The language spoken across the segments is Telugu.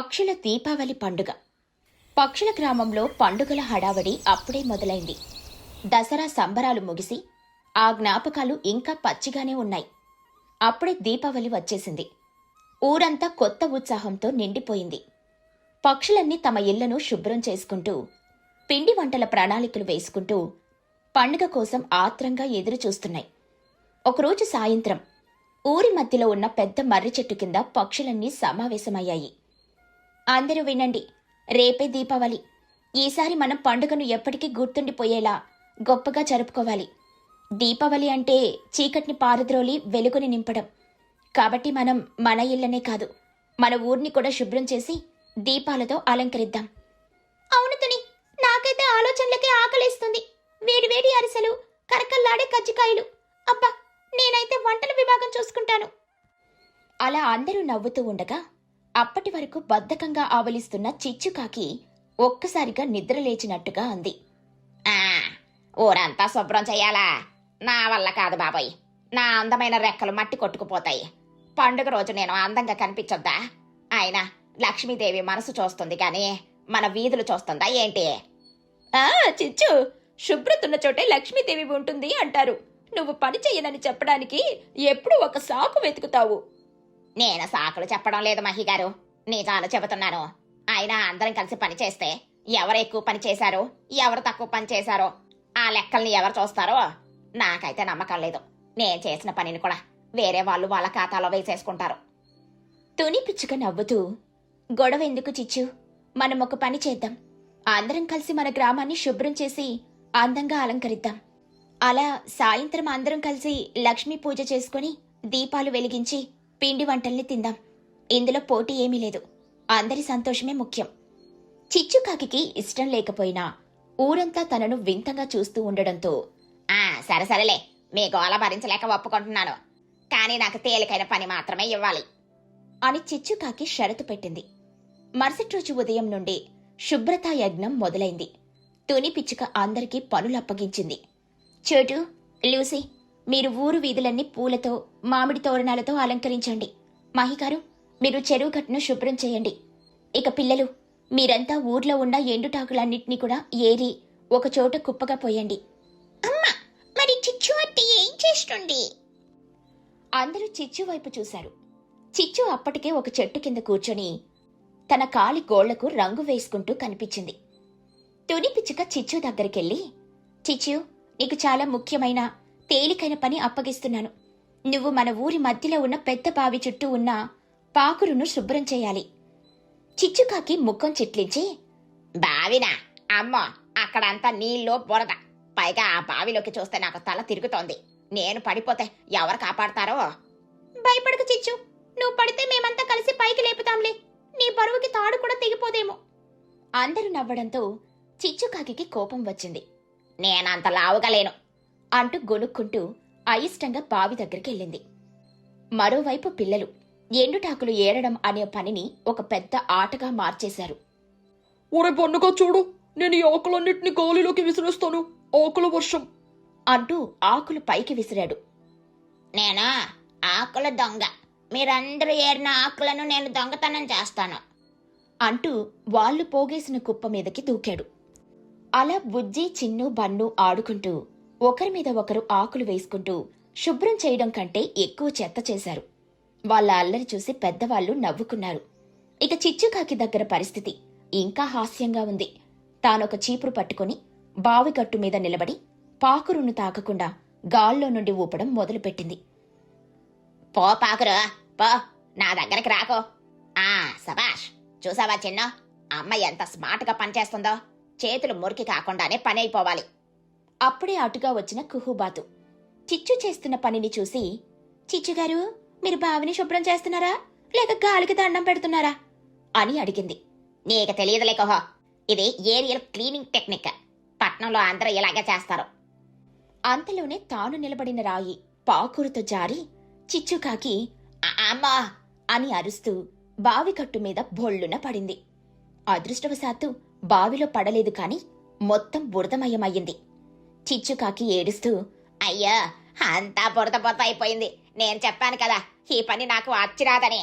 పక్షుల దీపావళి పండుగ. పక్షుల గ్రామంలో పండుగల హడావడి అప్పుడే మొదలైంది. దసరా సంబరాలు ముగిసి ఆ జ్ఞాపకాలు ఇంకా పచ్చిగానే ఉన్నాయి. అప్పుడే దీపావళి వచ్చేసింది. ఊరంతా కొత్త ఉత్సాహంతో నిండిపోయింది. పక్షులన్నీ తమ ఇళ్ళను శుభ్రం చేసుకుంటూ పిండి వంటల ప్రణాళికలు వేసుకుంటూ పండుగ కోసం ఆత్రంగా ఎదురుచూస్తున్నాయి. ఒకరోజు సాయంత్రం ఊరి మధ్యలో ఉన్న పెద్ద మర్రి చెట్టు కింద పక్షులన్నీ సమావేశమయ్యాయి. అందరూ వినండి. రేపే దీపావళి. ఈసారి మనం పండుగను ఎప్పటికీ గుర్తుండిపోయేలా గొప్పగా జరుపుకోవాలి. దీపావళి అంటే చీకటిని పారద్రోలి వెలుగుని నింపడం. కాబట్టి మనం మన ఇళ్ళనే కాదు మన ఊరిని కూడా శుభ్రం చేసి దీపాలతో అలంకరిద్దాం. అవును తుని నాకైతే ఆలోచనలకే ఆకలిస్తుంది. వేడివేడి అరిసెలు కరకల్లాడే కజ్జికాయలు. అబ్బా నేనైతే వంటల విభాగం చూసుకుంటాను. అలా అందరూ నవ్వుతూ ఉండగా అప్పటి వరకు బద్ధకంగా ఆవలిస్తున్న చిచ్చుకాకి ఒక్కసారిగా నిద్ర లేచినట్టుగా అంది ఆ ఊరంతా శుభ్రం చెయ్యాలా నా వల్ల కాదు బాబాయ్. నా అందమైన రెక్కలు మట్టి కొట్టుకుపోతాయి. పండుగ రోజు నేను అందంగా కనిపించొద్దా? ఆయన లక్ష్మీదేవి మనసు చూస్తుంది కానీ మన వీధులు చూస్తుందా ఏంటి? ఆ చిచ్చు శుభ్రతున్న చోటే లక్ష్మీదేవి ఉంటుంది అంటారు. నువ్వు పని చెయ్యనని చెప్పడానికి ఎప్పుడు ఒక సాకు వెతుకుతావు. నేను సాకులు చెప్పడం లేదు మహి గారు. నిజాలు చెబుతున్నాను. ఆయన అందరం కలిసి పని చేస్తే ఎవరు ఎక్కువ పని చేశారో? ఎవరు తక్కువ పని చేశారో? ఆ లెక్కల్ని ఎవరు చూస్తారో? నాకైతే నమ్మకం లేదు. నేను చేసిన పనిని కూడా వేరే వాళ్ళు వాళ్ళ ఖాతాలో వేసేసుకుంటారు. తుని పిచ్చుక నవ్వుతూ గొడవ ఎందుకు చిచ్చు? మనం ఒక పని చేద్దాం. అందరం కలిసి మన గ్రామాన్ని శుభ్రం చేసి అందంగా అలంకరిద్దాం. అలా సాయంత్రం అందరం కలిసి లక్ష్మీ పూజ చేసుకుని దీపాలు వెలిగించి పిండి వంటల్ని తిందాం. ఇందులో పోటీ ఏమీ లేదు. అందరి సంతోషమే ముఖ్యం. చిచ్చుకాకి ఇష్టం లేకపోయినా ఊరంతా తనను వింతగా చూస్తూ ఉండడంతో ఆ సరే సరేలే మీ గోల భరించలేక ఒప్పుకుంటున్నాను. కానీ నాకు తేలికైన పని మాత్రమే ఇవ్వాలి. అని చిచ్చుకాకి షరతు పెట్టింది. మరుసటి రోజు ఉదయం నుండి శుభ్రతా యజ్ఞం మొదలైంది. తుని పిచ్చుక అందరికీ పనులప్పగించింది చోటు లూసీ మీరు ఊరు వీధులన్నీ పూలతో మామిడి తోరణాలతో అలంకరించండి. మాహిగారు మీరు చెరువు గట్టును శుభ్రం చేయండి. ఇక పిల్లలు మీరంతా ఊర్లో ఉన్న ఎండుటాకులన్నింటినీ కూడా ఏరి ఒక చోట కుప్పగా పోయండి. అమ్మా మరి చిచ్చు అంటే ఏం చేస్తుంది? అందరూ చిచ్చు వైపు చూశారు. చిచ్చు అప్పటికే ఒక చెట్టు కింద కూర్చొని తన కాలి గోళ్ళకు రంగు వేసుకుంటూ కనిపించింది. తుని పిచ్చుక చిచ్చు దగ్గరికెళ్ళి చిచ్చు నీకు చాలా ముఖ్యమైన తేలికైన పని అప్పగిస్తున్నాను. నువ్వు మన ఊరి మధ్యలో ఉన్న పెద్ద బావి చుట్టూ ఉన్న పాకురును శుభ్రం చేయాలి. చిచ్చుకాకి ముఖం చిట్లించి బావినా అమ్మో అక్కడంతా నీళ్ళు బురద. పైగా ఆ బావిలోకి చూస్తే నాకు తల తిరుగుతోంది. నేను పడిపోతే ఎవరు కాపాడతారో? భయపడకు చిచ్చు. నువ్వు పడితే మేమంతా కలిసి పైకి లేపుతాంలే. నీ బరువుకి తాడు కూడా తెగిపోదేమో. అందరూ నవ్వడంతో చిచ్చుకాకి కోపం వచ్చింది. నేనంత లావుగా లేను. అంటూ గొనుక్కుంటూ అయిష్టంగా బావి దగ్గరికి వెళ్ళింది మరోవైపు పిల్లలు ఎండుటాకులు ఏరడం అనే పనిని ఒక పెద్ద ఆటగా మార్చేశారు. ఒరే పండుగ చూడు నేను ఈ ఆకులన్నిటిని గాలిలోకి విసిరేస్తాను. ఆకుల వర్షం. అంటూ ఆకులు పైకి విసిరాడు. నేను? ఆకుల దొంగ. మీరందరూ ఏరిన ఆకులను నేను దొంగతనం చేస్తాను. అంటూ వాళ్ళు పోగేసిన కుప్ప మీదకి దూకాడు. అలా బుజ్జి చిన్ను బన్ను ఆడుకుంటూ ఒకరి మీద ఒకరు ఆకులు వేసుకుంటూ శుభ్రం చేయడం కంటే ఎక్కువ చెత్త చేశారు. వాళ్ళ అల్లరి చూసి పెద్దవాళ్ళు నవ్వుకున్నారు. ఇక చిచ్చుకాకి దగ్గర పరిస్థితి ఇంకా హాస్యంగా ఉంది. తానొక చీపురు పట్టుకొని బావిగట్టు మీద నిలబడి పాకురును తాకకుండా గాల్లో నుండి ఊపడం మొదలుపెట్టింది. పో పాకురు పో నా దగ్గరికి రాకో. ఆ సబాష్ చూసావా చిన్న? అమ్మ ఎంత స్మార్ట్గా పనిచేస్తుందో. చేతులు మురికి కాకుండానే పని అయిపోవాలి. అప్పుడే అటుగా వచ్చిన కుహుబాతు. చిచ్చు చేస్తున్న పనిని చూసి చిచ్చుగారు మీరు బావిని శుభ్రం చేస్తున్నారా? లేక గాలికి దండం పెడుతున్నారా? అని అడిగింది. నీకు తెలియదులే కోహో. ఇది ఏరియల్ క్లీనింగ్ టెక్నిక్. పట్నంలో అందరూ ఇలాగే చేస్తారు. అంతలోనే తాను నిలబడిన రాయి పాకురుతో జారి చిచ్చుకాకి అమ్మా! అని అరుస్తూ బావి కట్టు మీద బొళ్ళున పడింది. అదృష్టవశాత్తు బావిలో పడలేదు కాని మొత్తం బురదమయమయ్యింది. చిచ్చుకాకి ఏడుస్తూ అయ్యో అంతా బురద బురద అయిపోయింది. నేను చెప్పాను కదా ఈ పని నాకు అచ్చిరాదని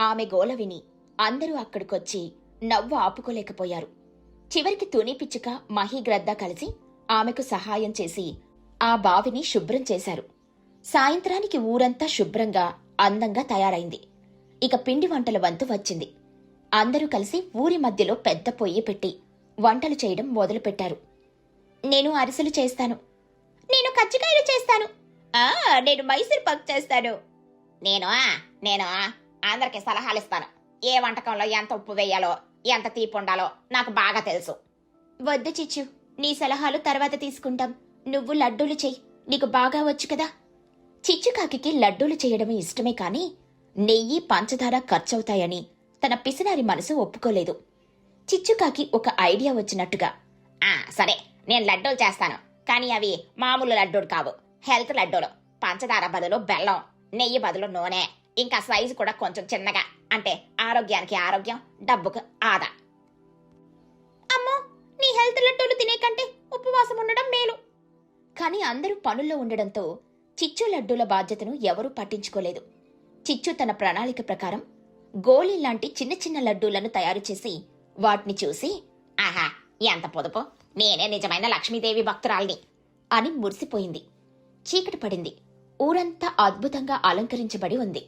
ఆమె గోల విని అందరూ అక్కడికొచ్చి నవ్వు ఆపుకోలేకపోయారు. చివరికి తుని పిచ్చుక మహిగ్రద్ద కలిసి ఆమెకు సహాయం చేసి ఆ బావిని శుభ్రం చేశారు. సాయంత్రానికి ఊరంతా శుభ్రంగా అందంగా తయారైంది. ఇక పిండి వంటల వంతు వచ్చింది. అందరూ కలిసి ఊరి మధ్యలో పెద్ద పొయ్యి పెట్టి వంటలు చేయడం మొదలుపెట్టారు. నేను అరిసెలు చేస్తాను. నేను కజ్జికాయలు చేస్తాను. ఆ నేను మైసూర్ పక్ చేస్తాను. నేను నేను అందరికి సలహాలు ఇస్తాను. ఏ వంటకంలో ఎంత ఉప్పు వేయాలో ఎంత తీపి ఉండాలో నాకు బాగా తెలుసు. వద్దు చిచ్చు నీ సలహాలు తర్వాత తీసుకుంటాం. నువ్వు లడ్డూలు చెయ్యి నీకు బాగా వచ్చు కదా? చిచ్చుకాకి లడ్డూలు చేయడం ఇష్టమే కాని నెయ్యి పంచదార ఖర్చవుతాయని తన పిసినారి మనసు ఒప్పుకోలేదు. చిచ్చుకాకి ఒక ఐడియా వచ్చినట్టుగా. ఆ సరే నేను లడ్డూలు చేస్తాను. కానీ అవి మామూలు లడ్డూలు కావు. హెల్త్ లడ్డూలు. పంచదార బదులు బెల్లం నెయ్యి బదులు నూనె. ఇంకా సైజు కూడా కొంచెం చిన్నగా. అంటే ఆరోగ్యానికి ఆరోగ్యం డబ్బుకు ఆదా. అమ్మో నీ హెల్త్ లడ్డూలు తినే కంటే ఉపవాసం ఉండడం మేలు. కానీ అందరూ పనుల్లో ఉండడంతో చిచ్చు లడ్డూల బాధ్యతను ఎవరూ పట్టించుకోలేదు. చిచ్చు తన ప్రణాళిక ప్రకారం గోళీ లాంటి చిన్న చిన్న లడ్డూలను తయారు చేసి వాటిని చూసి ఆహా ఎంత పొదుపు! నేనే నిజమైన లక్ష్మీదేవి భక్తురాల్ని అని మురిసిపోయింది. చీకటి పడింది. ఊరంతా అద్భుతంగా అలంకరించబడి ఉంది.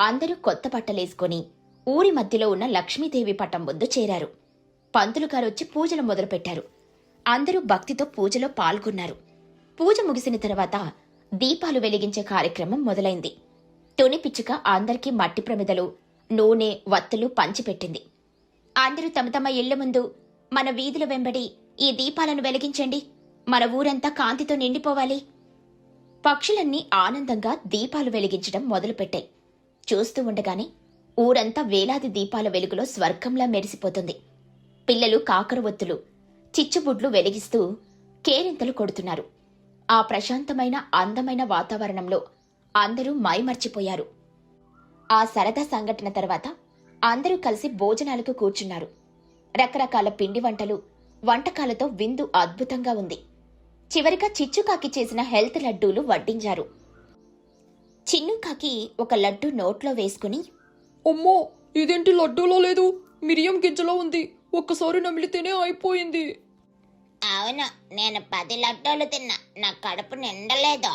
అందరూ కొత్త బట్టలేసుకొని ఊరి మధ్యలో ఉన్న లక్ష్మీదేవి పట్టం ముందు చేరారు. పంతులు గారు వచ్చి పూజలు మొదలుపెట్టారు. అందరూ భక్తితో పూజలో పాల్గొన్నారు. పూజ ముగిసిన తర్వాత దీపాలు వెలిగించే కార్యక్రమం మొదలైంది. తుని పిచ్చుక అందరికీ మట్టి ప్రమిదలు నూనె వత్తులు పంచిపెట్టింది. అందరూ తమ తమ ఇళ్ళ ముందు మన వీధుల వెంబడి ఈ దీపాలను వెలిగించండి. మన ఊరంతా కాంతితో నిండిపోవాలి. పక్షులన్నీ ఆనందంగా దీపాలు వెలిగించడం మొదలుపెట్టాయి. చూస్తూ ఉండగానే ఊరంతా వేలాది దీపాల వెలుగులో స్వర్గంలా మెరిసిపోతుంది. పిల్లలు కాకరవొత్తులు చిచ్చుబుడ్లు వెలిగిస్తూ కేరింతలు కొడుతున్నారు. ఆ ప్రశాంతమైన అందమైన వాతావరణంలో అందరూ మైమర్చిపోయారు. ఆ సరదా సంఘటన తర్వాత అందరూ కలిసి భోజనాలకు కూర్చున్నారు. రకరకాల పిండి వంటలు వంటకాలతో విందు అద్భుతంగా ఉంది. చివరిగా చిచ్చుకాకి చేసిన హెల్త్ లడ్డూలు వడ్డించారు. చిన్నుకాకి ఒక లడ్డు నోట్లో వేసుకుని అమ్మో ఇదేంటి లడ్డూలో లేదు? మిరియం గింజలో ఉంది. ఒక్కసారి నమిలితేనే అయిపోయింది. అవును నేను పది లడ్డూలు తిన్నా. నా కడుపు నిండలేదు.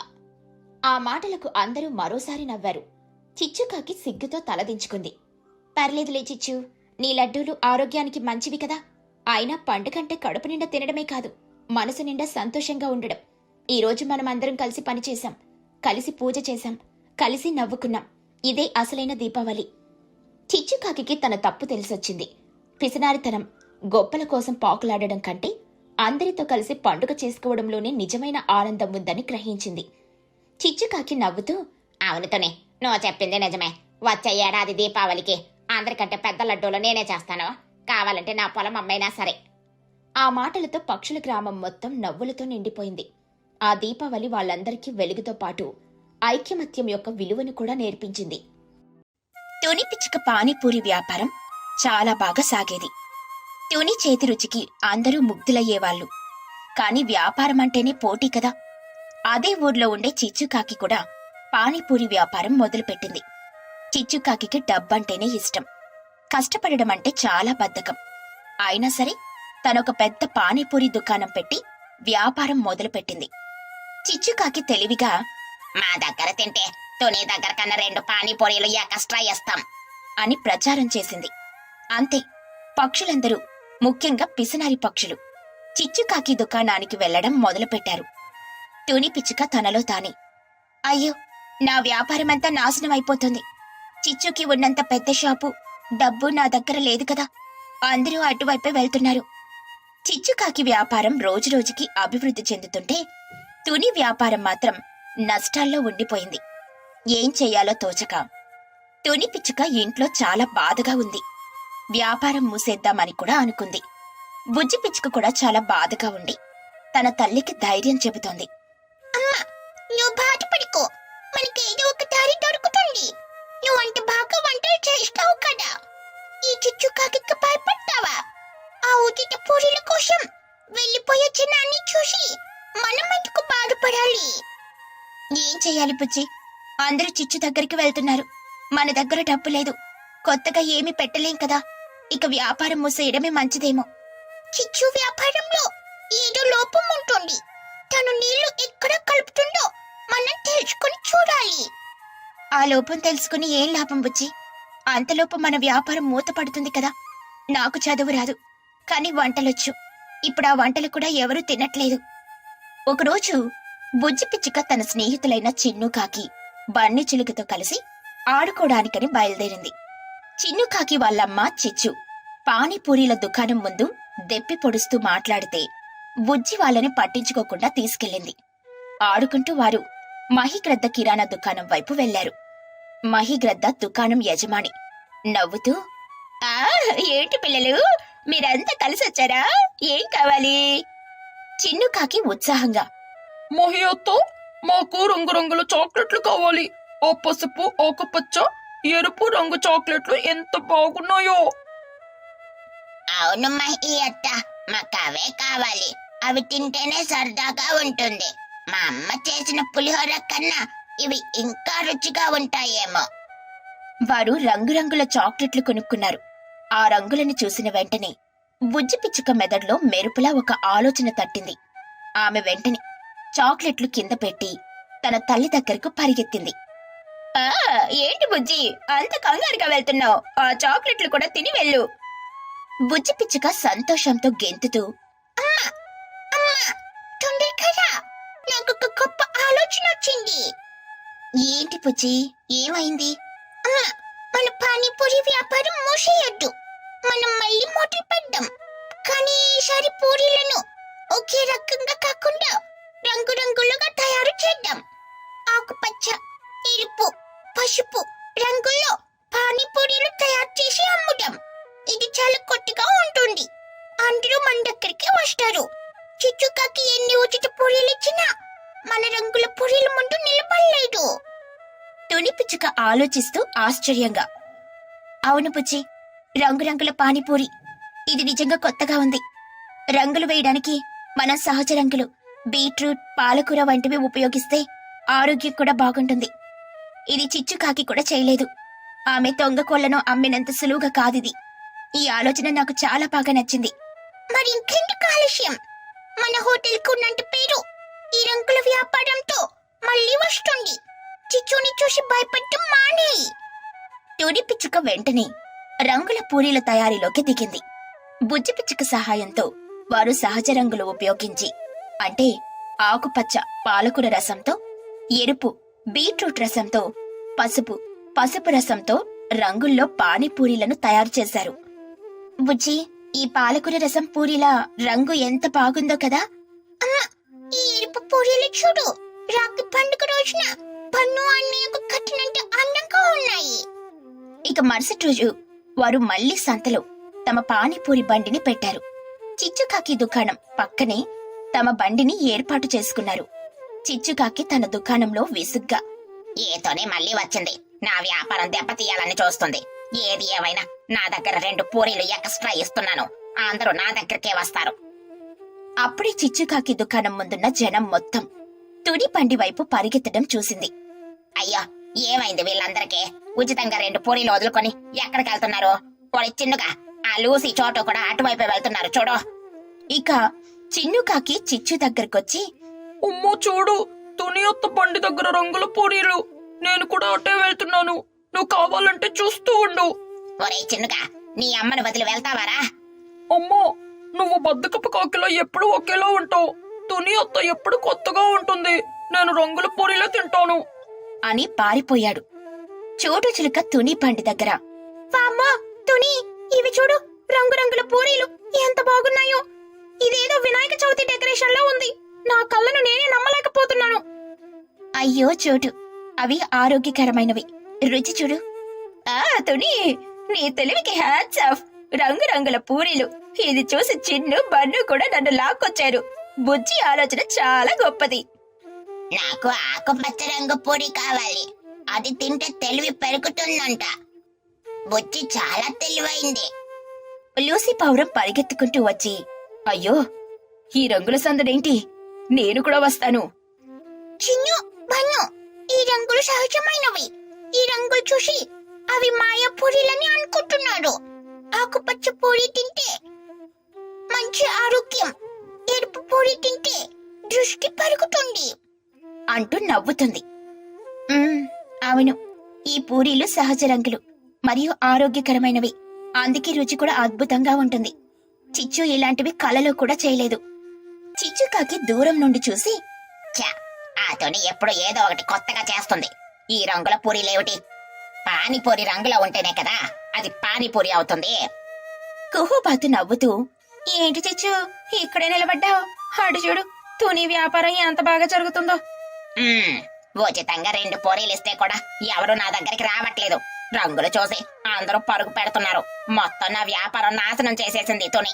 ఆ మాటలకు అందరూ మరోసారి నవ్వారు. చిచ్చుకాకి సిగ్గుతో తలదించుకుంది. పర్లేదులే చిచ్చు నీ లడ్డూలు ఆరోగ్యానికి మంచివి కదా. అయినా పండుగంటే కడుపు నిండా తినడమే కాదు మనసు నిండా సంతోషంగా ఉండడం. ఈరోజు మనం అందరం కలిసి పనిచేశాం కలిసి పూజ చేశాం కలిసి నవ్వుకున్నాం. ఇదే అసలైన దీపావళి. చిచ్చుకాకి తన తప్పు తెలిసొచ్చింది. పిసినారితనం గొప్పల కోసం పాకులాడడం కంటే అందరితో కలిసి పండుగ చేసుకోవడంలోనే నిజమైన ఆనందం ఉందని గ్రహించింది. చిచ్చుకాకి నవ్వుతూ అవునుతోనే నువ్వు చెప్పింది నిజమే. వచ్చే ఏడాది దీపావళికి అందరికంటే పెద్ద లడ్డూలు నేనే చేస్తాను. కావాలంటే నా పొలం అమ్మైనా సరే. ఆ మాటలతో పక్షుల గ్రామం మొత్తం నవ్వులతో నిండిపోయింది. ఆ దీపావళి వాళ్ళందరికీ వెలుగుతో పాటు ఐక్యమత్యం యొక్క విలువను కూడా నేర్పించింది. తుని పిచ్చుక పానీపూరి వ్యాపారం చాలా బాగా సాగేది. తుని చేతి రుచికి అందరూ ముగ్ధులయ్యేవాళ్ళు. కాని వ్యాపారం అంటేనే పోటీ కదా. అదే ఊర్లో ఉండే చిచ్చుకాకి కూడా పానీపూరి వ్యాపారం మొదలుపెట్టింది. చిచ్చుకాకి డబ్బంటేనే ఇష్టం. కష్టపడడం అంటే చాలా బద్ధకం. అయినా సరే తనొక పెద్ద పానీపూరి దుకాణం పెట్టి వ్యాపారం మొదలుపెట్టింది. చిచ్చుకాకి తెలివిగా మా దగ్గర తింటే తుని దగ్గర కన్నా రెండు పానీపూరీలు ఎక్స్ట్రా ఇస్తాం అని ప్రచారం చేసింది. అంతే పక్షులందరూ ముఖ్యంగా పిసినారి పక్షులు చిచ్చుకాకి దుకాణానికి వెళ్ళడం మొదలుపెట్టారు. తుని పిచ్చుక తనలో తానే అయ్యో నా వ్యాపారమంతా నాశనం అయిపోతుంది చిచ్చుకి ఉన్నంత పెద్ద షాపు డబ్బు నా దగ్గర లేదు కదా. అందరూ అటువైపే వెళ్తున్నారు. చిచ్చుకాకి వ్యాపారం రోజురోజుకి అభివృద్ధి చెందుతుంటే తుని వ్యాపారం మాత్రం నష్టాల్లో ఉండిపోయింది. ఏం చెయ్యాలో తోచక. తుని పిచ్చుక ఇంట్లో చాలా బాధగా ఉంది. వ్యాపారం మూసేద్దామని కూడా అనుకుంది. బుజ్జి పిచ్చుక కూడా చాలా బాధగా ఉండి తన తల్లికి ధైర్యం చెబుతోంది. చేయాలి చెయ్యాలి బుజ్జి. అందరూ చిచ్చు దగ్గరికి వెళ్తున్నారు. మన దగ్గర డబ్బు లేదు. కొత్తగా ఏమీ పెట్టలేం కదా. ఇక వ్యాపారం మూసేయడమే మంచిదేమో. చిచ్చు వ్యాపారంలో ఏదో లోపం ఉంటుంది. తను నీళ్ళు ఎక్కడ కలుపుతుందో మనం తెలుసుకుని చూడాలి. ఆ లోపం తెలుసుకుని ఏం లాభం బుజ్జి? అంతలోపు మన వ్యాపారం మూతపడుతుంది కదా. నాకు చదువు రాదు. కానీ వంటలొచ్చు. ఇప్పుడు ఆ వంటలు కూడా ఎవరూ తినట్లేదు. ఒకరోజు బుజ్జి పిచ్చుక తన స్నేహితులైన చిన్ను కాకి చిలుకతో కలిసి ఆడుకోవడానికని బయలుదేరింది. చిన్ను కాకి వాళ్ళమ్మ చిచ్చు పానీపూరీల దుకాణం ముందు దెప్పి పొడుస్తూ మాట్లాడితే బుజ్జి వాళ్ళని పట్టించుకోకుండా తీసుకెళ్ళింది. ఆడుకుంటూ వారు మహిగ్రద్ద కిరాణా దుకాణం వైపు వెళ్ళారు మహిగ్రద్ద దుకాణం యజమాని నవ్వుతూ ఆ ఏంటి పిల్లలు? మీరంతా కలిసొచ్చారా? ఏం కావాలి? చిన్ను కాకి ఉత్సాహంగా మహి అత్త మాకు రంగురంగుల చాక్లెట్లు కావాలి. ఆ పసుపు ఆకుపచ్చ ఎరుపు రంగు చాక్లెట్లు ఎంత బాగున్నాయో. అవును మహి అత్త మాకు అవే కావాలి. అవి తింటేనే సరదాగా ఉంటుంది. మా అమ్మ చేసిన పులిహోర కన్నా ఇవి ఇంకా రుచిగా ఉంటాయేమో. వారు రంగురంగుల చాక్లెట్లు కొనుక్కున్నారు. ఆ రంగులను చూసిన వెంటనే బుజ్జి పిచ్చుక మెదడులో మెరుపులా ఒక ఆలోచన తట్టింది. ఆమె వెంటనే చాక్లెట్లు కింద పెట్టి తన తల్లి దగ్గరకు పరిగెత్తింది. ఆ ఏంటి బుజ్జి? అంత కంగారుగా వెళ్తున్నావు. ఆ చాక్లెట్లు కూడా తిని వెళ్ళు. బుజ్జి పిచ్చుక సంతోషంతో గెంతుతూ అమ్మా నాకు ఒక గొప్ప ఆలోచన వచ్చింది. ఏంటి బుజ్జి? ఏమైంది? మన పానీపూరి వ్యాపారం మూసేయద్దు. మనం మళ్ళీ మొదలు పెడదాం. కానీ ఈసారి పూరీలను ఒకే రకంగా కాకుండా రంగురంగులుగా తయారు చేద్దాం. ఆకుపచ్చ ఎరుపు పసుపు రంగుల్లో పానీపూరీలు తయారు చేసి అమ్ముదాం. ఇది చాలా కొత్తగా ఉంటుంది. అందరూ మన దగ్గరికి వస్తారు. చిచ్చుకాకి ఎన్ని ఉచిత పూరీలు ఇచ్చినా మన రంగుల పూరీల ముందు నిలబడలేదు. తుని పిచ్చుక ఆలోచిస్తూ ఆశ్చర్యంగా అవును పుచ్చి రంగురంగుల పానీపూరి. ఇది నిజంగా కొత్తగా ఉంది. రంగులు వేయడానికి మన సహజ రంగులు బీట్రూట్ పాలకూర వంటివి ఉపయోగిస్తే ఆరోగ్యం కూడా బాగుంటుంది. ఇది చిచ్చుకాకి కూడా చేయలేదు. ఆమె తొంగకోళ్ళను అమ్మినంత సులువుగా కాదిది. ఈ ఆలోచన నాకు చాలా బాగా నచ్చింది. మరి ఇంకెందుకు కాలుష్యం? మన హోటల్కు ఉన్నంత పేరు ఈ రంగుల వ్యాపారంతో మళ్ళీ వస్తుంది. చిచ్చుని చూసి భయపడటం మానేయి తొడి పిచ్చుక వెంటనే రంగుల పూరీల తయారీలోకి దిగింది. బుజ్జి పిచ్చుక సహాయంతో వారు సహజ రంగులు ఉపయోగించి అంటే ఆకుపచ్చ పాలకూర రసంతో ఎరుపు బీట్రూట్ రసంతో పసుపు పసుపు రసంతో రంగుల్లో పానీపూరీలను తయారు చేశారు. బుజ్జి ఈ పాలకూర రసం పూరీల రంగు ఎంత బాగుందో కదా? ఈ ఎరుపు పూరీలు చూడు. రాఖీ పండుగ రోజున పన్ను అన్నయ్యకు కట్టినంత అందంగా ఉన్నాయి. ఇక మరుసటి రోజు వారు మళ్ళీ సంతలో తమ పానీపూరి బండిని పెట్టారు. చిచ్చుకాకి దుకాణం పక్కనే తమ బండిని ఏర్పాటు చేసుకున్నారు. చిచ్చుకాకి తన దుకాణంలో విసుగ్గా ఏతోనే మళ్ళీ వచ్చింది. నా వ్యాపారం దెబ్బతీయాలని చూస్తుంది. ఏది ఏమైనా నా దగ్గర రెండు పూరీలు ఎక్స్ట్రా ఇస్తున్నాను. అందరూ నా దగ్గరకే వస్తారు. అప్పుడే చిచ్చుకాకి దుకాణం ముందున్న జనం మొత్తం తుడి బండి వైపు పరిగెత్తడం చూసింది. అయ్యో ఏమైంది వీళ్ళందరికీ? ఉచితంగా రెండు పూరీలు వదులుకొని ఎక్కడికి వెళ్తున్నారు? వాడి చిన్నుగా ఆ లూసి చోటు కూడా అటువైపు వెళ్తున్నారు చూడు. ఇక చిన్నుకాకి చిచ్చు దగ్గరకొచ్చి అమ్మో చూడు తుని అత్త బండి దగ్గర రంగుల పూరీలు. నేను కూడా అటే వెళ్తున్నాను. నువ్వు కావాలంటే చూస్తూ ఉండు. ఒరే చిన్నుగా నీ అమ్మను వదిలి వెళ్తావారా? అమ్మో నువ్వు బద్దకపు కాకిలో ఎప్పుడు ఒకేలా ఉంటావు. తుని అత్త ఎప్పుడు కొత్తగా ఉంటుంది. నేను రంగుల పూరీలే తింటాను. అని పారిపోయాడు. చోటు చిలుక తుని బండి దగ్గర. వామ్మో తుని ఇవి చూడు రంగురంగుల పూరీలు. ఎంత బాగున్నాయో. ఇదేదో వినాయక చవితి డెకరేషన్లో ఉంది. నా కళ్ళను నేనే నమ్మలేకపోతున్నాను. అయ్యో చోటు అవి ఆరోగ్యకరమైనవి. రుచి చూడు. ఆ తుని నీ తెలివికి హ్యాట్స్ ఆఫ్ రంగురంగుల పూరీలు. ఇది చూసి చిన్ను బన్ను కూడా నన్ను లాక్కొచ్చారు. బుజ్జి ఆలోచన చాలా గొప్పది. నాకు ఆకుపచ్చ రంగు పూరి కావాలి. అది తింటే తెలివి పెరుగుతుందంట. బుజ్జి చాలా తెలివైంది. లూసి పౌరం పరిగెత్తుకుంటూ వచ్చి అయ్యో ఈ రంగుల సందడేంటి? నేను కూడా వస్తాను. చిన్ను బన్ను ఈ రంగులు సహజమైనవి. ఈ రంగులు చూసి అవి మాయపూరిలని అనుకుంటున్నారు ఆకుపచ్చ పూరి తింటే మంచి ఆరోగ్యం ఎరుపు పూరి తింటే దృష్టి పెరుగుతుంది అంటూ నవ్వుతుంది. "మ్మ్, అవును ఈ పూరీలు సహజ రంగులు మరియు ఆరోగ్యకరమైనవి. అందుకే రుచి కూడా అద్భుతంగా ఉంటుంది. చిచ్చు ఇలాంటివి కలలో కూడా చేయలేదు. చిచ్చుకాకి దూరం నుండి చూసి ఛ, ఆ తొని ఎప్పుడు ఏదో ఒకటి కొత్తగా చేస్తుంది. ఈ రంగుల పూరీలేమిటి పానీపూరి రంగులో ఉంటేనే కదా అది పానీపూరి అవుతుంది. కుహుబాతు నవ్వుతూ ఏంటి చిచ్చు ఇక్కడే నిలబడ్డావు? అడు చూడు తుని వ్యాపారం ఎంత బాగా జరుగుతుందో. ఉచితంగా రెండు పూరీలు ఇస్తే కూడా ఎవరు నా దగ్గరికి రావట్లేదు. రంగులు చూసి అందరూ పరుగు పెడుతున్నారు. మొత్తం నా వ్యాపారం నాశనం చేసేసింది తుని.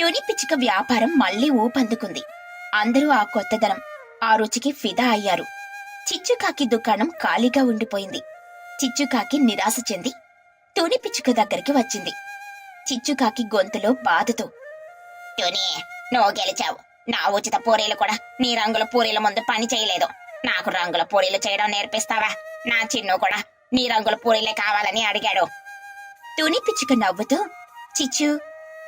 తుని పిచ్చుక వ్యాపారం మళ్ళీ ఊపందుకుంది. అందరూ ఆ కొత్తదనం ఆ రుచికి ఫిదా అయ్యారు. చిచ్చుకాకి దుకాణం ఖాళీగా ఉండిపోయింది. చిచ్చుకాకి నిరాశ చెంది తుని పిచ్చుక దగ్గరికి వచ్చింది. చిచ్చుకాకి గొంతులో బాధతో తుని నువ్వు గెలిచావు. నా ఉచిత పూరీలు కూడా నీ రంగుల పూరీల ముందు పని చేయలేదు. నాకు రంగుల పూరీలు చేయడం నేర్పిస్తావా? నా చిన్ను కూడా నీ రంగుల పూరీలే కావాలని అడిగాడు. తుని పిచ్చుక నవ్వుతూ చిచ్చు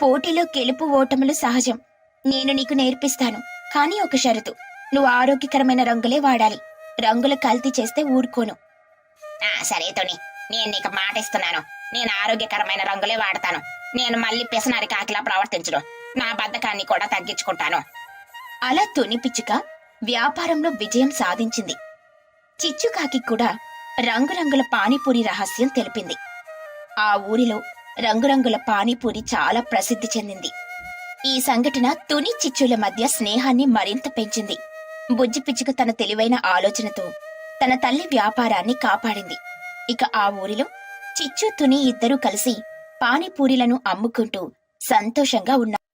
పోటీలో గెలుపు ఓటములు సహజం. నేను నీకు నేర్పిస్తాను. కానీ ఒక షరతు. నువ్వు ఆరోగ్యకరమైన రంగులే వాడాలి. రంగులు కల్తీ చేస్తే ఊరుకోను. ఆ సరే తుని. నేను నీకు మాట ఇస్తున్నాను నేను ఆరోగ్యకరమైన రంగులే వాడతాను. నేను మళ్ళీ పెసనారి కాకిలా ప్రవర్తించడం నా బద్ధకాన్ని కూడా తగ్గించుకుంటాను. అలా తుని పిచ్చుక వ్యాపారంలో విజయం సాధించింది. చిచ్చుకాకి కూడా రంగురంగుల పానీపూరి రహస్యం తెలిపింది. ఆ ఊరిలో రంగురంగుల పానీపూరి చాలా ప్రసిద్ధి చెందింది. ఈ సంఘటన తుని చిచ్చుల మధ్య స్నేహాన్ని మరింత పెంచింది. బుజ్జి పిచ్చుక తన తెలివైన ఆలోచనతో తన తల్లి వ్యాపారాన్ని కాపాడింది. ఇక ఆ ఊరిలో చిచ్చు తుని ఇద్దరూ కలిసి పానీపూరిలను అమ్ముకుంటూ సంతోషంగా ఉన్నారు.